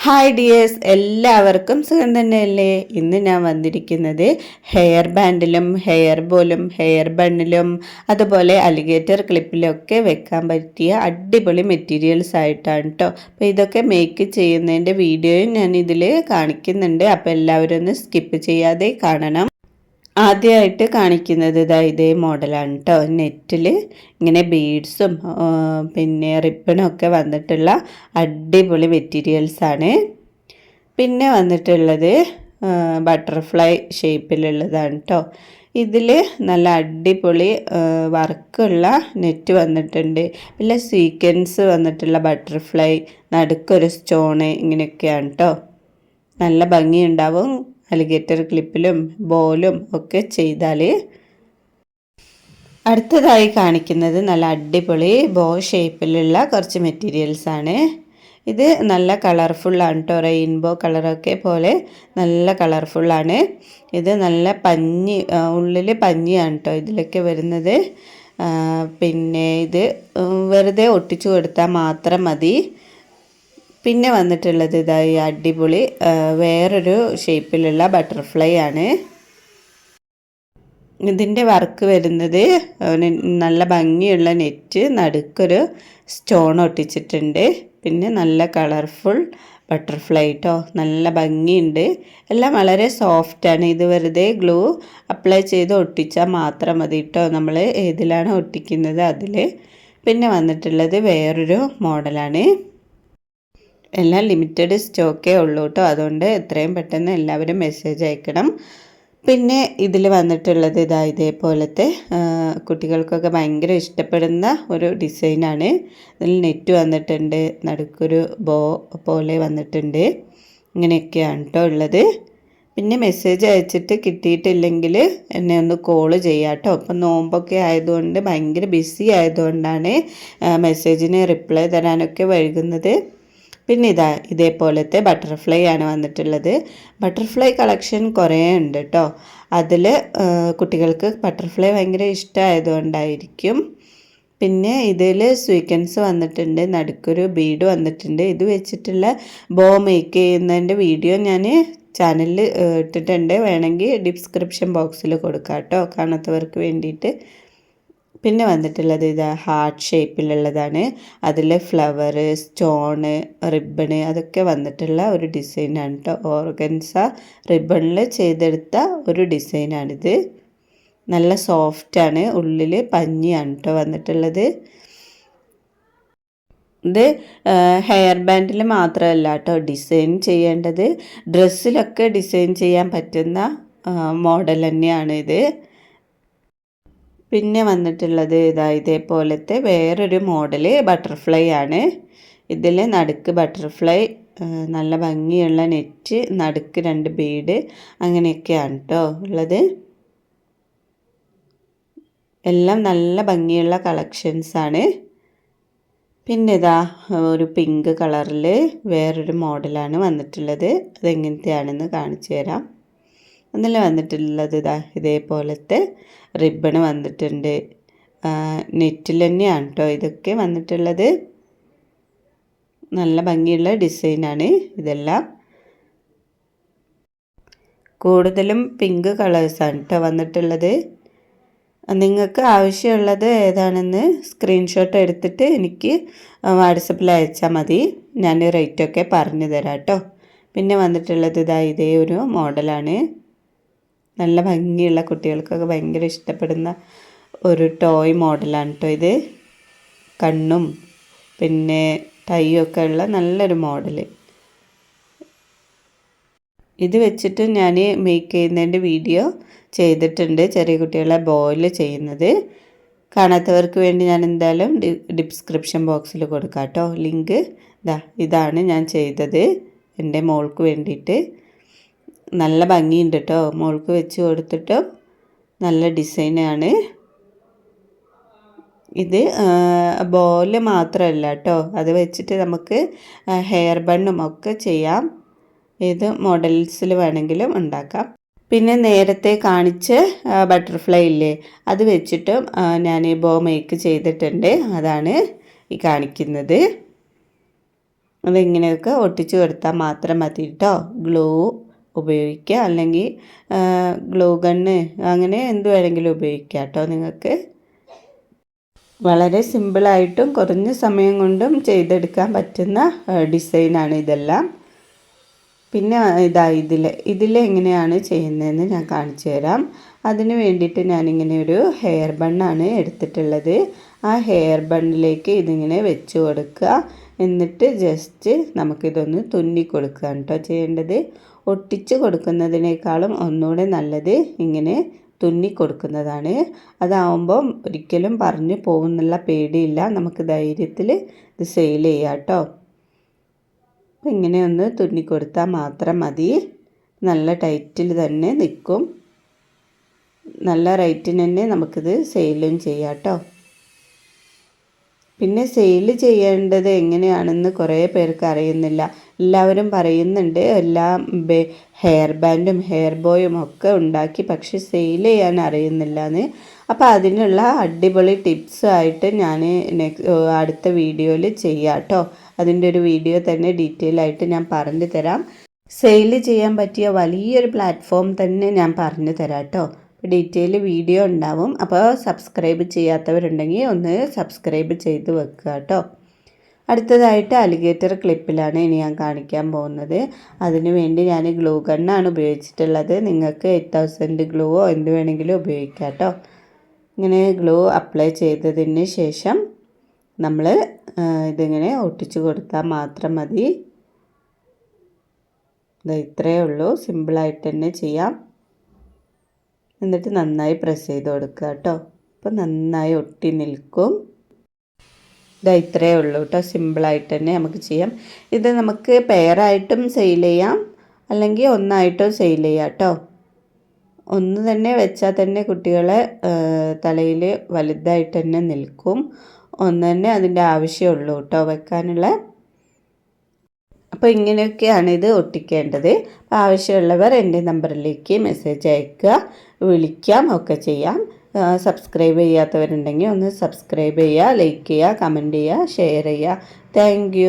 Hi dears എല്ലാവർക്കും സുഖം തന്നെയല്ലേ? ഇന്ന് ഞാൻ വന്നിരിക്കുന്നത് ഹെയർ ബാൻഡിലും ഹെയർ ബോലും ഹെയർ ബണ്ണിലും അതുപോലെ അലിഗേറ്റർ ക്ലിപ്പിലൊക്കെ വെക്കാൻ പറ്റിയ അടിപൊളി മെറ്റീരിയൽസ് ആയിട്ടാണ് കേട്ടോ അപ്പോൾ ഇതൊക്കെ മേക്ക് ചെയ്യുന്നതിന്റെ വീഡിയോയും ഞാൻ ഇതിൽ കാണിക്കുന്നുണ്ട്. അപ്പോൾ എല്ലാവരും ഒന്ന് സ്കിപ്പ് ചെയ്യാതെ കാണണം. ആദ്യമായിട്ട് കാണിക്കുന്നത് ഇതാ ഇതേ മോഡലാണ് കേട്ടോ നെറ്റിൽ ഇങ്ങനെ ബീഡ്സും പിന്നെ റിബണും ഒക്കെ വന്നിട്ടുള്ള അടിപൊളി മെറ്റീരിയൽസാണ്. പിന്നെ വന്നിട്ടുള്ളത് ബട്ടർഫ്ലൈ ഷേപ്പിലുള്ളതാണ് കേട്ടോ ഇതിൽ നല്ല അടിപൊളി വർക്കുള്ള നെറ്റ് വന്നിട്ടുണ്ട്. പിന്നെ സീക്വൻസ് വന്നിട്ടുള്ള ബട്ടർഫ്ലൈ നടുക്കൊരു സ്റ്റോണ് ഇങ്ങനെയൊക്കെയാണ് കേട്ടോ നല്ല ഭംഗിയുണ്ടാവും. അലിഗേറ്റർ ക്ലിപ്പിലും ബോലും ഒക്കെ ചെയ്താൽ അടുത്തതായി കാണിക്കുന്നത് നല്ല അടിപൊളി ബോ ഷേപ്പിലുള്ള കുറച്ച് മെറ്റീരിയൽസ് ആണ്. ഇത് നല്ല കളർഫുള്ളാണ് കേട്ടോ റെയിൻബോ കളറൊക്കെ പോലെ നല്ല കളർഫുള്ളാണ് ഇത് നല്ല പഞ്ഞി ഉള്ളിൽ പഞ്ഞിയാണ് കേട്ടോ ഇതിലൊക്കെ വരുന്നത്. പിന്നെ ഇത് വെറുതെ ഒട്ടിച്ചു കൊടുത്താൽ മാത്രം മതി. പിന്നെ വന്നിട്ടുള്ളത് ഇതാ ഈ അടിപൊളി വേറൊരു ഷേപ്പിലുള്ള ബട്ടർഫ്ലൈ ആണ്. ഇതിന്റെ വർക്ക് വരുന്നത് നല്ല ഭംഗിയുള്ള നെറ്റ് നടുക്കൊരു സ്റ്റോൺ ഒട്ടിച്ചിട്ടുണ്ട്. പിന്നെ നല്ല കളർഫുൾ ബട്ടർഫ്ലൈ കേട്ടോ നല്ല ഭംഗിയുണ്ട്. എല്ലാം വളരെ സോഫ്റ്റാണ് ഇത് വെറുതെ ഗ്ലൂ അപ്ലൈ ചെയ്ത് ഒട്ടിച്ചാൽ മാത്രം മതി കേട്ടോ നമ്മൾ ഏതിലാണ് ഒട്ടിക്കുന്നത് അതിൽ പിന്നെ വന്നിട്ടുള്ളത് വേറൊരു മോഡലാണ് എല്ലാം ലിമിറ്റഡ് സ്റ്റോക്കേ ഉള്ളൂ കേട്ടോ അതുകൊണ്ട് എത്രയും പെട്ടെന്ന് എല്ലാവരും മെസ്സേജ് അയക്കണം. പിന്നെ ഇതിൽ വന്നിട്ടുള്ളത് ഇതാ ഇതേപോലത്തെ കുട്ടികൾക്കൊക്കെ ഭയങ്കര ഇഷ്ടപ്പെടുന്ന ഒരു ഡിസൈനാണ് ഇതിൽ നെറ്റ് വന്നിട്ടുണ്ട് നടുക്കൊരു ബോ പോലെ വന്നിട്ടുണ്ട്. ഇങ്ങനെയൊക്കെയാണ് കേട്ടോ ഉള്ളത്. പിന്നെ മെസ്സേജ് അയച്ചിട്ട് കിട്ടിയിട്ടില്ലെങ്കിൽ എന്നെ ഒന്ന് കോൾ ചെയ്യാം കേട്ടോ അപ്പം നോമ്പൊക്കെ ആയതുകൊണ്ട് ഭയങ്കര ബിസി ആയതുകൊണ്ടാണ് മെസ്സേജിന് റിപ്ലൈ തരാനൊക്കെ വൈകുന്നത്. പിന്നെ ഇതാ ഇതേപോലത്തെ ബട്ടർഫ്ലൈ ആണ് വന്നിട്ടുള്ളത്. ബട്ടർഫ്ലൈ കളക്ഷൻ കുറേ ഉണ്ട് കേട്ടോ അതിൽ കുട്ടികൾക്ക് ബട്ടർഫ്ലൈ ഭയങ്കര ഇഷ്ടമായതുകൊണ്ടായിരിക്കും. പിന്നെ ഇതിൽ സ്വീക്കൻസ് വന്നിട്ടുണ്ട് നടുക്കൊരു ബീഡ് വന്നിട്ടുണ്ട്. ഇത് വെച്ചിട്ടുള്ള ബോ മേക്ക് ചെയ്യുന്നതിന്റെ വീഡിയോ ഞാൻ ചാനലിൽ ഇട്ടിട്ടുണ്ട്. വേണമെങ്കിൽ ഡിസ്ക്രിപ്ഷൻ ബോക്സിൽ കൊടുക്കാം കേട്ടോ കാണാത്തവർക്ക് വേണ്ടിയിട്ട്. പിന്നെ വന്നിട്ടുള്ളത് ഇത് ഹാർട്ട് ഷേപ്പിലുള്ളതാണ് അതിൽ ഫ്ലവർ സ്റ്റോണ് റിബണ് അതൊക്കെ വന്നിട്ടുള്ള ഒരു ഡിസൈനാണ് കേട്ടോ ഓർഗൻസ റിബണിൽ ചെയ്തെടുത്ത ഒരു ഡിസൈനാണിത് നല്ല സോഫ്റ്റാണ് ഉള്ളിൽ പഞ്ഞിയാണ് കേട്ടോ വന്നിട്ടുള്ളത്. ഇത് ഹെയർ ബാൻഡിൽ മാത്രമല്ല കേട്ടോ ഡിസൈൻ ചെയ്യേണ്ടത്. ഡ്രസ്സിലൊക്കെ ഡിസൈൻ ചെയ്യാൻ പറ്റുന്ന മോഡൽ തന്നെയാണ് ഇത്. പിന്നെ വന്നിട്ടുള്ളത് ഇതാ ഇതേപോലത്തെ വേറൊരു മോഡൽ ബട്ടർഫ്ലൈ ആണ്. ഇതിൽ നടുക്ക് ബട്ടർഫ്ലൈ നല്ല ഭംഗിയുള്ള നെറ്റ് നടുക്ക് രണ്ട് ബീഡ് അങ്ങനെയൊക്കെയാണ് കേട്ടോ ഉള്ളത്. എല്ലാം നല്ല ഭംഗിയുള്ള കളക്ഷൻസാണ് പിന്നെ ഇതാ ഒരു പിങ്ക് കളറിൽ വേറൊരു മോഡലാണ് വന്നിട്ടുള്ളത്. അതെങ്ങനത്തെയാണെന്ന് കാണിച്ചു തരാം അതിൽ വന്നിട്ടുള്ളത് ഇതാ ഇതേപോലത്തെ റിബണ് വന്നിട്ടുണ്ട്. നെറ്റിൽ തന്നെയാണ് കേട്ടോ ഇതൊക്കെ വന്നിട്ടുള്ളത്. നല്ല ഭംഗിയുള്ള ഡിസൈനാണ് ഇതെല്ലാം. കൂടുതലും പിങ്ക് കളേഴ്സാണ് കേട്ടോ വന്നിട്ടുള്ളത്. നിങ്ങൾക്ക് ആവശ്യമുള്ളത് ഏതാണെന്ന് സ്ക്രീൻഷോട്ട് എടുത്തിട്ട് എനിക്ക് വാട്സപ്പിൽ അയച്ചാൽ മതി. ഞാൻ റേറ്റൊക്കെ പറഞ്ഞു തരാം കേട്ടോ പിന്നെ വന്നിട്ടുള്ളത് ഇതാ ഇതേ ഒരു മോഡലാണ് നല്ല ഭംഗിയുള്ള കുട്ടികൾക്കൊക്കെ ഭയങ്കര ഇഷ്ടപ്പെടുന്ന ഒരു ടോയ് മോഡലാണ് കേട്ടോ ഇത്. കണ്ണും പിന്നെ ടൈയൊക്കെ ഉള്ള നല്ലൊരു മോഡൽ ഇത് വെച്ചിട്ട് ഞാൻ മേക്ക് ചെയ്യുന്നതിന്റെ വീഡിയോ ചെയ്തിട്ടുണ്ട് ചെറിയ കുട്ടികളെ ബോയിൽ ചെയ്യുന്നത്. കാണാത്തവർക്ക് വേണ്ടി ഞാൻ എന്തായാലും ഡിസ്ക്രിപ്ഷൻ ബോക്സിൽ കൊടുക്കാം കേട്ടോ ലിങ്ക് ഇതാ ഇതാണ് ഞാൻ ചെയ്തത് എന്റെ മോൾക്ക് വേണ്ടിയിട്ട്. നല്ല ഭംഗിയുണ്ട് കേട്ടോ മോൾക്ക് വെച്ച് കൊടുത്തിട്ട് നല്ല ഡിസൈനാണ്. ഇത് ബോൽ മാത്രമല്ല കേട്ടോ അത് വെച്ചിട്ട് നമുക്ക് ഹെയർ ബണ്ണും ഒക്കെ ചെയ്യാം. ഇത് മോഡൽസിൽ വേണമെങ്കിലും ഉണ്ടാക്കാം. പിന്നെ നേരത്തെ കാണിച്ച് ബട്ടർഫ്ലൈ ഇല്ലേ? അത് വെച്ചിട്ട് ഞാൻ ബോ മേക്ക് ചെയ്തിട്ടുണ്ട്. അതാണ് ഈ കാണിക്കുന്നത്. അതിങ്ങനെയൊക്കെ ഒട്ടിച്ചു കൊടുത്താൽ മാത്രം മതി കേട്ടോ ഗ്ലൂ ഉപയോഗിക്കുക. അല്ലെങ്കിൽ ഗ്ലൂ ഗണ്ണ് അങ്ങനെ എന്ത് വേണമെങ്കിലും ഉപയോഗിക്കാം കേട്ടോ നിങ്ങൾക്ക്. വളരെ സിമ്പിളായിട്ടും കുറഞ്ഞ സമയം കൊണ്ടും ചെയ്തെടുക്കാൻ പറ്റുന്ന ഡിസൈനാണ് ഇതെല്ലാം. പിന്നെ ഇതാ ഇതിൽ ഇതിൽ എങ്ങനെയാണ് ചെയ്യുന്നതെന്ന് ഞാൻ കാണിച്ചു തരാം. അതിന് വേണ്ടിയിട്ട് ഞാനിങ്ങനെ ഒരു ഹെയർ ബണ്ണാണ് എടുത്തിട്ടുള്ളത്. ആ ഹെയർ ബണ്ണിലേക്ക് ഇതിങ്ങനെ വെച്ച് കൊടുക്കുക. എന്നിട്ട് ജസ്റ്റ് നമുക്കിതൊന്ന് തുന്നി കൊടുക്കുക കേട്ടോ ചെയ്യേണ്ടത്. ഒട്ടിച്ച് കൊടുക്കുന്നതിനേക്കാളും ഒന്നുകൂടെ നല്ലത് ഇങ്ങനെ തുന്നി കൊടുക്കുന്നതാണ് അതാവുമ്പം ഒരിക്കലും പറഞ്ഞു പോകുന്നുള്ള പേടിയില്ല. നമുക്ക് ധൈര്യത്തിൽ ഇത് സെയിൽ ചെയ്യാം കേട്ടോ. അപ്പം ഇങ്ങനെ ഒന്ന് തുന്നി കൊടുത്താൽ മാത്രം മതി. നല്ല ടൈറ്റിൽ തന്നെ നിൽക്കും. നല്ല റേറ്റിന് തന്നെ നമുക്കിത് സെയിലും ചെയ്യാം കേട്ടോ. പിന്നെ സെയിൽ ചെയ്യേണ്ടത് എങ്ങനെയാണെന്ന് കുറേ പേർക്ക് അറിയുന്നില്ല. എല്ലാവരും പറയുന്നുണ്ട് എല്ലാം ഹെയർ ബാൻഡും ഹെയർ ബോയും ഒക്കെ ഉണ്ടാക്കി പക്ഷെ സെയിൽ ചെയ്യാൻ അറിയുന്നില്ല എന്ന് അപ്പോൾ അതിനുള്ള അടിപൊളി ടിപ്സായിട്ട് ഞാൻ അടുത്ത വീഡിയോയിൽ ചെയ്യാം കേട്ടോ അതിന്റെ ഒരു വീഡിയോ തന്നെ ഡീറ്റെയിൽ ആയിട്ട് ഞാൻ പറഞ്ഞു തരാം. സെയിൽ ചെയ്യാൻ പറ്റിയ വലിയൊരു പ്ലാറ്റ്ഫോം തന്നെ ഞാൻ പറഞ്ഞു തരാം കേട്ടോ ഡീറ്റെയിൽ വീഡിയോ ഉണ്ടാവും. അപ്പോൾ സബ്സ്ക്രൈബ് ചെയ്യാത്തവരുണ്ടെങ്കിൽ ഒന്ന് സബ്സ്ക്രൈബ് ചെയ്ത് വെക്കുക കേട്ടോ അടുത്തതായിട്ട് അലിഗേറ്റർ ക്ലിപ്പിലാണ് ഇനി ഞാൻ കാണിക്കാൻ പോകുന്നത്. അതിന് വേണ്ടി ഞാൻ ഗ്ലൂ ഗണ്ണാണ് ഉപയോഗിച്ചിട്ടുള്ളത്. നിങ്ങൾക്ക് എയ്റ്റ് തൗസൻഡ് ഗ്ലൂവോ എന്ത് വേണമെങ്കിലും ഉപയോഗിക്കാം കേട്ടോ ഇങ്ങനെ ഗ്ലൂ അപ്ലൈ ചെയ്തതിന് ശേഷം നമ്മൾ ഇതിങ്ങനെ ഒട്ടിച്ചു കൊടുത്താൽ മാത്രം മതി. ഇത് ഇത്രയേ ഉള്ളൂ. സിമ്പിളായിട്ട് തന്നെ ചെയ്യാം. എന്നിട്ട് നന്നായി പ്രസ് ചെയ്ത് കൊടുക്കുക കേട്ടോ അപ്പോൾ നന്നായി ഒട്ടി നിൽക്കും. ഇതാ ഇത്രയേ ഉള്ളൂ കേട്ടോ. സിമ്പിളായിട്ട് തന്നെ നമുക്ക് ചെയ്യാം. ഇത് നമുക്ക് പെയറായിട്ടും സെയിൽ ചെയ്യാം. അല്ലെങ്കിൽ ഒന്നായിട്ടും സെയിൽ ചെയ്യാം കേട്ടോ. ഒന്ന് തന്നെ വെച്ചാൽ തന്നെ കുട്ടികളെ തലയിൽ വലുതായിട്ട് തന്നെ നിൽക്കും. ഒന്ന് തന്നെ അതിന്റെ ആവശ്യമുള്ളൂ കേട്ടോ വെക്കാനുള്ള. അപ്പോൾ ഇങ്ങനെയൊക്കെയാണ് ഇത് ഒട്ടിക്കേണ്ടത്. ആവശ്യമുള്ളവർ എന്റെ നമ്പറിലേക്ക് മെസ്സേജ് അയക്കുക വിളിക്കാം ഒക്കെ ചെയ്യാം. സബ്സ്ക്രൈബ് ചെയ്യാത്തവരുണ്ടെങ്കിൽ ഒന്ന് സബ്സ്ക്രൈബ് ചെയ്യുക ലൈക്ക് ചെയ്യുക കമന്റ് ചെയ്യുക ഷെയർ ചെയ്യുക. താങ്ക്